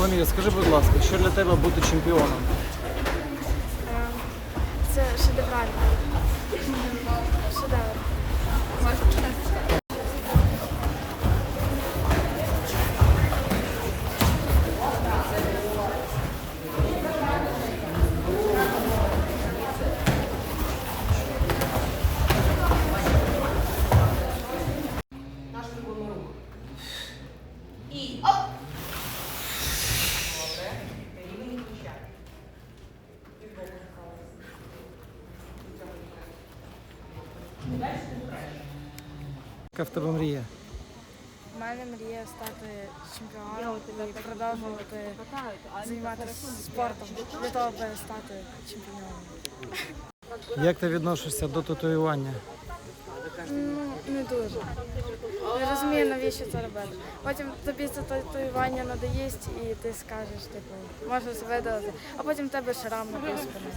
Соломія, скажи, будь ласка, що для тебе бути чемпіоном? Це шедеврально. Шедевр. І оп! Яка в тебе мрія? У мене мрія стати чемпіоном і продовжувати займатися спортом для того, аби стати чемпіоном. Як ти відносишся до татуювання? Ну, не дуже. Не розумію, навіщо це робити. Потім тобі це татуювання надоїсть і ти скажеш, типу, можеш видалити, а потім в тебе шрам на спини.